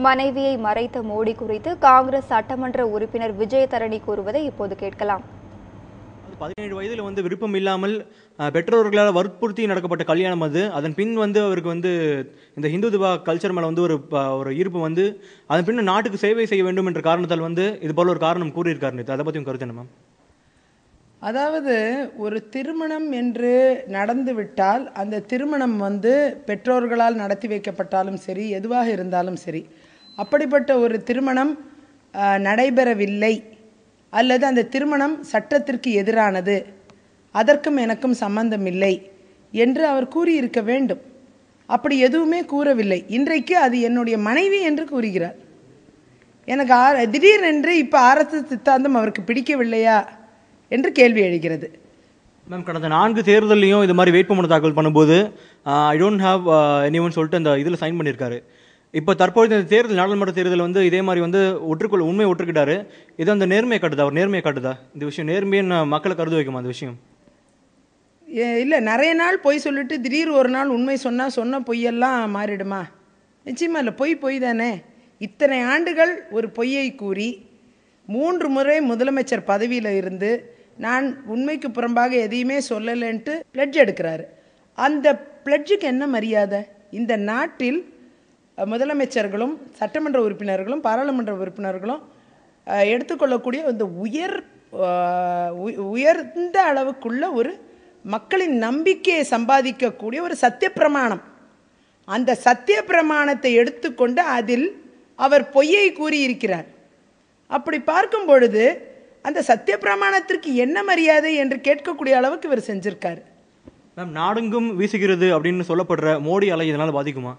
மனைவியை மறைத்த மோடி குறித்து காங்கிரஸ் சட்டமன்ற உறுப்பினர் விஜயதரணி கூறுவதை இப்போது கேட்கலாம். பதினேழு வயதில் வந்து விருப்பம் இல்லாமல் பெற்றோர்களால் வற்புறுத்தி நடக்கப்பட்ட கல்யாணம் அது. அதன் பின் வந்து அவருக்கு வந்து இந்த ஹிந்துத்துவா கல்ச்சர் மேலே வந்து ஒரு ப- ஒரு ஈர்ப்பு வந்து அதன் பின் நாட்டுக்கு சேவை செய்ய வேண்டும் என்ற காரணத்தால் வந்து இது போல ஒரு காரணம் கூறியிருக்காரு அதை பற்றி உங்க கருத்து என்ன மேம்? அதாவது ஒரு திருமணம் என்று நடந்து விட்டால் அந்த திருமணம் வந்து பெற்றோர்களால் நடத்தி வைக்கப்பட்டாலும் சரி எதுவாக இருந்தாலும் சரி அப்படிப்பட்ட ஒரு திருமணம் நடைபெறவில்லை. அல்லது அந்த திருமணம் சட்டத்திற்கு எதிரானது. அதற்கும் எனக்கும் சம்பந்தம் இல்லை என்று அவர் கூறியிருக்க வேண்டும். அப்படி எதுவுமே கூறவில்லை. இன்றைக்கு அது என்னுடைய மனைவி என்று கூறுகிறார். எனக்கு ஆர திடீரென்று இப்போ ஆர்எஸ்எஸ் சித்தாந்தம் அவருக்கு பிடிக்கவில்லையா என்று கேள்வி எழுகிறது. மேம் கடந்த நான்கு தேர்தலையும் இது மாதிரி வேட்புமனு தாக்கல் பண்ணும்போது ஐ டோன்ட் ஹாவ் எனிவன் சொல்லிட்டு அந்த இதில் சைன் பண்ணியிருக்காரு. இப்போ தற்போது இந்த தேர்தல் நாடாளுமன்ற தேர்தல் வந்து இதே மாதிரி வந்து ஒற்றுக்கொள் உண்மை ஒற்றுக்கிட்டாரு. இது அந்த நேர்மையை காட்டுதா? அவர் நேர்மையை காட்டுதா? இந்த விஷயம் நேர்மையை மக்களை கருது வைக்குமா அந்த விஷயம்? இல்லை நிறைய நாள் பொய் சொல்லிட்டு திடீர் ஒரு நாள் உண்மை சொன்னால் சொன்ன பொய்யெல்லாம் மாறிடுமா? நிச்சயமா இல்லை பொய் பொய் தானே. இத்தனை ஆண்டுகள் ஒரு பொய்யை கூறி மூன்று முறை முதலமைச்சர் பதவியில் இருந்து நான் உண்மைக்கு புறம்பாக எதையுமே சொல்லலைன்ட்டு பிளட்ஜ் எடுக்கிறாரு. அந்த பிளட்ஜுக்கு என்ன மரியாதை? இந்த நாட்டில் முதலமைச்சர்களும் சட்டமன்ற உறுப்பினர்களும் பாராளுமன்ற உறுப்பினர்களும் எடுத்துக்கொள்ளக்கூடிய இந்த உயர் உயர்ந்த அளவுக்குள்ள ஒரு மக்களின் நம்பிக்கையை சம்பாதிக்கக்கூடிய ஒரு சத்திய பிரமாணம் அந்த சத்திய பிரமாணத்தை எடுத்துக்கொண்டு அதில் அவர் பொய்யை கூறியிருக்கிறார். அப்படி பார்க்கும் பொழுது அந்த சத்திய பிரமாணத்திற்கு என்ன மரியாதை என்று கேட்கக்கூடிய அளவுக்கு இவர் செஞ்சிருக்காரு. மேம் நாடெங்கும் வீசுகிறது அப்படின்னு சொல்லப்படுற மோடி அலை இதனால் பாதிக்குமா?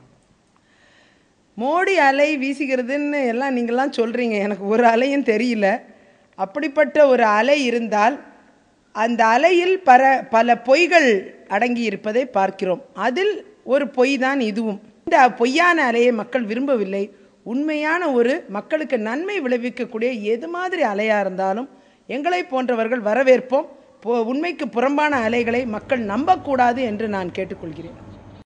மோடி அலை வீசுகிறதுன்னு எல்லாம் நீங்கள்லாம் சொல்கிறீங்க எனக்கு ஒரு அலையும் தெரியல. அப்படிப்பட்ட ஒரு அலை இருந்தால் அந்த அலையில் பல பல பொய்கள் அடங்கி இருப்பதை பார்க்கிறோம். அதில் ஒரு பொய் தான் இதுவும். இந்த பொய்யான அலையை மக்கள் விரும்பவில்லை. உண்மையான ஒரு மக்களுக்கு நன்மை விளைவிக்கக்கூடிய எது மாதிரி அலையாக இருந்தாலும் எங்களை போன்றவர்கள் வரவேற்போம். உண்மைக்கு புறம்பான அலைகளை மக்கள் நம்பக்கூடாது என்று நான் கேட்டுக்கொள்கிறேன்.